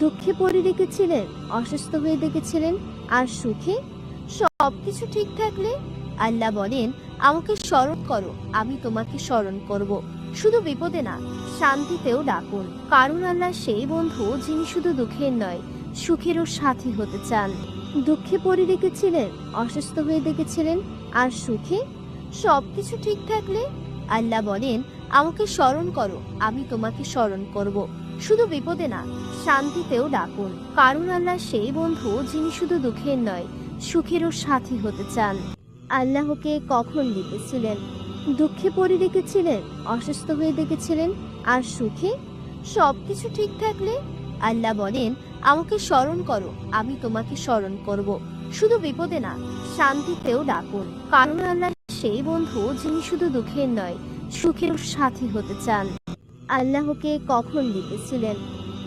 দুঃখে পড়ে রেখেছিলেন, অসুস্থ হয়ে দেখেছিলেন, আর সুখে? সব কিছু ঠিক থাকলে? আল্লাহ বলেন, আমাকে স্মরণ করো, আমি তোমাকে স্মরণ করব। শুধু বিপদে না, শান্তিতেও ডাকুন। কারণ আল্লাহ সেই বন্ধু যিনি শুধু দুঃখের নয়, সুখেরও সাথী হতে চান। দুঃখে পড়ে রেখেছিলেন, অসুস্থ হয়ে দেখেছিলেন, আর সুখে? সব কিছু ঠিক থাকলে? আল্লাহ বলেন, আমাকে স্মরণ করো, আমি তোমাকে স্মরণ করব। শুধু বিপদে না, শান্তিতেও ডাকুন। কারণ আল্লাহ সেই বন্ধু যিনি শুধু দুঃখের নয়, সুখেরও সাথী হতে চান। আল্লাহকে কখন লিখেছিলেন দুঃখে পড়ে রেখেছিলেন অসুস্থ হয়ে দেখেছিলেন আর সুখে? সবকিছু ঠিক থাকলে? আল্লাহ বলেন, আমাকে স্মরণ করো, আমি তোমাকে স্মরণ করব। শুধু বিপদে না, শান্তিতেও ডাকুন। কারণ আল্লাহ সেই বন্ধু যিনি শুধু দুঃখের নয়, সুখেরও সাথী হতে চান। আল্লাহকে কখন লিখেছিলেন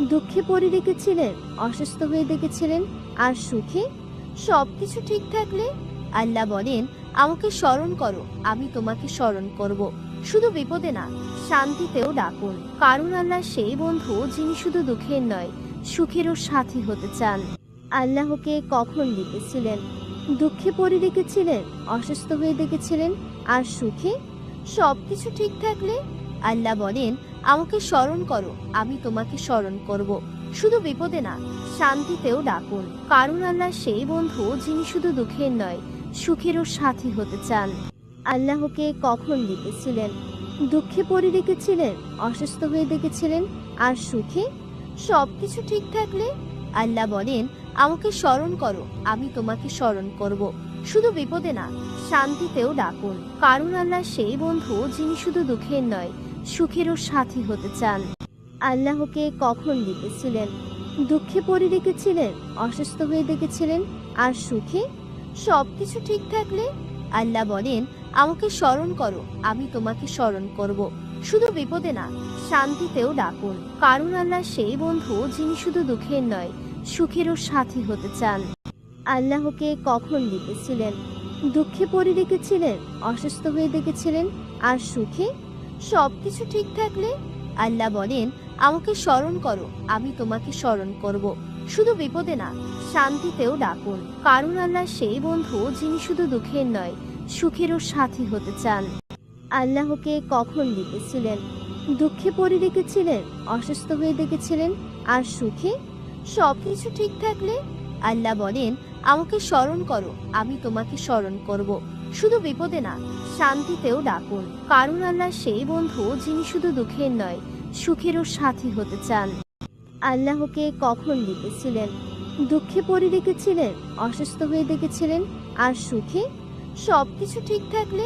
দুঃখে পড়ে রেখেছিলেন অসুস্থ হয়ে দেখেছিলেন? আর সুখে? সবকিছু ঠিক থাকলে? আল্লাহ বলেন, আমাকে স্মরণ করো, আমি তোমাকে স্মরণ করব। শুধু বিপদে না, শান্তিতেও ডাকুন। কারণ আল্লাহ সেই বন্ধু যিনি শুধু দুঃখের নয়, সুখেরও সাথী হতে চান। আল্লাহকে কখন লিখেছিলেন দুঃখে পড়ে রেখেছিলেন অসুস্থ হয়ে দেখেছিলেন? আর সুখে? সবকিছু ঠিক থাকলে? আল্লাহ বলেন আমাকে স্মরণ করো, আমি তোমাকে স্মরণ করব। শুধু বিপদে না, শান্তিতেও ডাকুন। কারণ আল্লাহ সেই বন্ধু যিনি শুধু দুঃখের নয়, সুখেরও সাথী হতে চান। আল্লাহকে কখন লিখেছিলেন দুঃখে পড়ে রেখেছিলেন অসুস্থ হয়ে দেখেছিলেন আর সুখে? সবকিছু ঠিক থাকলে? আল্লাহ বলেন, আমাকে স্মরণ করো, আমি তোমাকে স্মরণ করব। শুধু বিপদে না, শান্তিতেও ডাকুন। কারণ আল্লাহ সেই বন্ধু যিনি শুধু দুঃখের নয় সুখেরও সাথী হতে চান। আল্লাহকে কখন লিখেছিলেন দুঃখে পড়ে রেখেছিলেন? অসুস্থ হয়ে দেখেছিলেন? আর সুখে? সবকিছু ঠিক থাকলে? আল্লাহ বলেন, আমাকে স্মরণ করো, আমি তোমাকে স্মরণ করব। শুধু বিপদে না, শান্তিতেও ডাকুন। কারণ আল্লাহ সেই বন্ধু যিনি শুধু দুঃখের নয়, সুখেরও সাথী হতে চান। আল্লাহকে কখন লিখেছিলেন দুঃখে পড়ে রেখেছিলেন? অসুস্থ হয়ে দেখেছিলেন? আর সুখে? সবকিছু ঠিক থাকলে আল্লাহ বলেন, আমাকে স্মরণ করো, আমি তোমাকে স্মরণ করব। শুধু বিপদে না, শান্তিতেও ডাকুন। কারণ আল্লাহ সেই বন্ধু যিনি শুধু দুঃখের নয়, সুখেরও সাথী হতে চান। আল্লাহকে কখন লিখেছিলেন দুঃখে পড়ে রেখেছিলেন অসুস্থ হয়ে দেখেছিলেন আর সুখে? সবকিছু ঠিক থাকলে আল্লাহ বলেন, আমাকে স্মরণ করো, আমি তোমাকে স্মরণ করব। শুধু বিপদে না, শান্তিতেও ডাকুন। কারণ আল্লাহ সেই বন্ধু যিনি শুধু দুঃখের নয়, সুখেরও সাথী হতে চান। আল্লাহকে কখন লিখেছিলেন দুঃখে পড়ে রেখেছিলেন অসুস্থ হয়ে দেখেছিলেন আর সুখে? সবকিছু ঠিক থাকলে?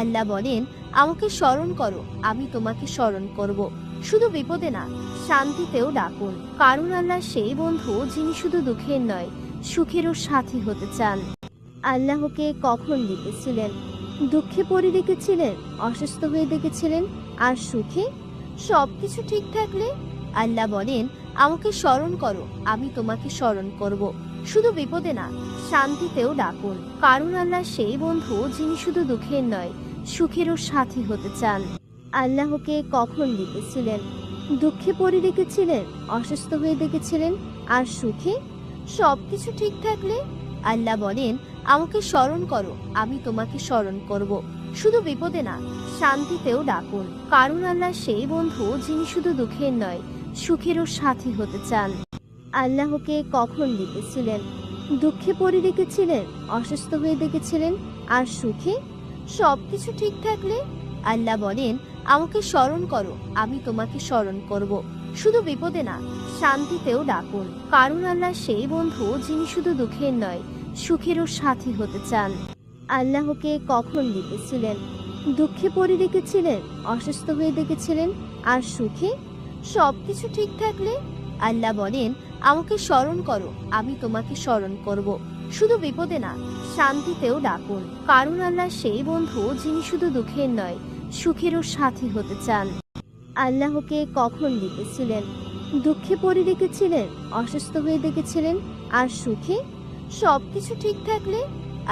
আল্লাহ বলেন, আমাকে স্মরণ করো, আমি তোমাকে স্মরণ করব। শুধু বিপদে না, শান্তিতেও ডাকুন। কারণ আল্লাহ সেই বন্ধু যিনি শুধু দুঃখের নয়, সুখেরও সাথী হতে চান। আল্লাহকে কখন লিখেছিলেন দুঃখে পড়ে দেখেছিলেন? অসুস্থ হয়ে দেখেছিলেন? আর সুখে? সবকিছু ঠিক থাকলে? আল্লাহ বলেন, আমাকে স্মরণ করো, আমি তোমাকে স্মরণ করব। শুধু বিপদে না, শান্তিতেও ডাকুন। কারণ আল্লাহ সেই বন্ধু যিনি শুধু দুঃখের নয়, সুখেরও সাথী হতে চান। আল্লাহকে কখন লিখেছিলেন দুঃখে পড়ে দেখেছিলেন? অসুস্থ হয়ে দেখেছিলেন? আর সুখে? সবকিছু ঠিক থাকলে? আল্লাহ বলেন আমাকে স্মরণ করো, আমি তোমাকে স্মরণ করব। শুধু বিপদে না, শান্তিতেও ডাকুন। কারণ আল্লাহ সেই বন্ধু যিনি শুধু দুঃখের নয়, সুখেরও সাথী হতে চান। আল্লাহকে কখন লিখেছিলেন দুঃখে পড়ে রেখেছিলেন অসুস্থ হয়ে দেখেছিলেন আর সুখে? সব কিছু ঠিক থাকলে? আল্লাহ বলেন, আমাকে স্মরণ করো, আমি তোমাকে স্মরণ করব। শুধু বিপদে না, শান্তিতেও ডাকুন। কারণ আল্লাহ সেই বন্ধু যিনি শুধু দুঃখের নয় সুখেরও সাথী হতে চান। আল্লাহকে কখন লিখেছিলেন দুঃখে পড়ে রেখেছিলেন অসুস্থ হয়ে দেখেছিলেন? আর সুখে? সবকিছু ঠিক থাকলে? আল্লাহ বলেন, আমাকে স্মরণ করো, আমি তোমাকে স্মরণ করব। শুধু বিপদে না, শান্তিতেও ডাকুন। কারণ আল্লাহ সেই বন্ধু যিনি শুধু দুঃখের নয়, সুখেরও সাথী হতে চান। আল্লাহকে কখন লিখেছিলেন দুঃখে পড়ে রেখেছিলেন অসুস্থ হয়ে দেখেছিলেন? আর সুখে? সব কিছু ঠিক থাকলে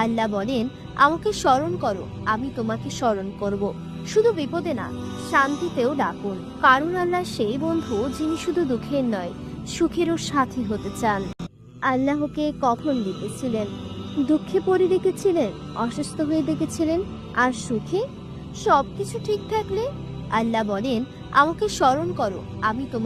আল্লাহ বলেন, আমাকে স্মরণ করো, আমি তোমাকে স্মরণ করব। শুধু বিপদে না, শান্তিতেও ডাকুন। কারণ আল্লাহ সেই বন্ধু যিনি শুধু দুঃখের নয়, সুখেরও সাথী হতে চান। আল্লাহকে কখন দেখেছিলেন দুঃখে পড়ে দেখেছিলেন অসুস্থ হয়ে দেখেছিলেন আর সুখে? সব কিছু ঠিক থাকলে আল্লাহ বলেন, আমাকে স্মরণ করো, আমি তোমার